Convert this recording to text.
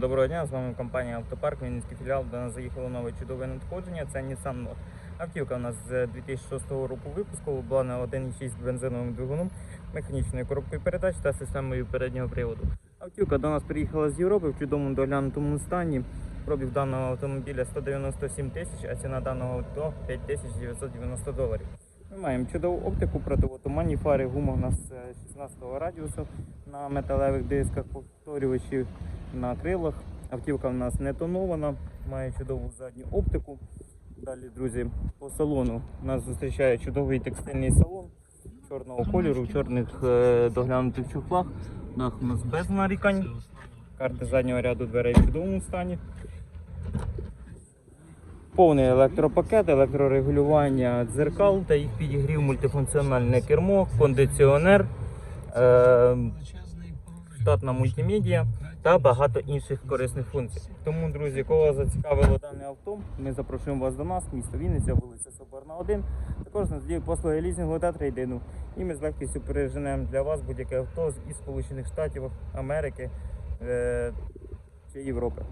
Доброго дня, з вами компанія Автопарк, Вінницький філіал. До нас заїхало нове чудове надходження. Це Nissan. Автівка у нас з 2006 року випуску, обладнана 1.6 бензиновим двигуном, механічною коробкою передач та системою переднього приводу. Автівка до нас приїхала з Європи в чудовому доглянутому стані. Пробіг даного автомобіля 197 тисяч, а ціна даного авто 5990 доларів. Ми маємо чудову оптику противотуманні фари, гума у нас е, 16 радіусу на металевих дисках, повторювачі на крилах. Автівка в нас не тонована, має чудову задню оптику. Далі, друзі, по салону нас зустрічає чудовий текстильний салон чорного кольору, в чорних е, доглянутих чохлах. Дах у нас без нарікань. Карти заднього ряду дверей в чудовому стані. Повний електропакет, електрорегулювання дзеркал та їх підігрів, мультифункціональне кермо, кондиціонер, е, штатна мультимедіа та багато інших корисних функцій. Тому, друзі, кого зацікавило дане авто, ми запрошуємо вас до нас, місто Вінниця, вулиця Соборна 1. Також надію послуги лізінгу та трейдину. І ми з легкістю переженемо для вас будь-яке авто із Сполучених Штатів Америки е, чи Європи.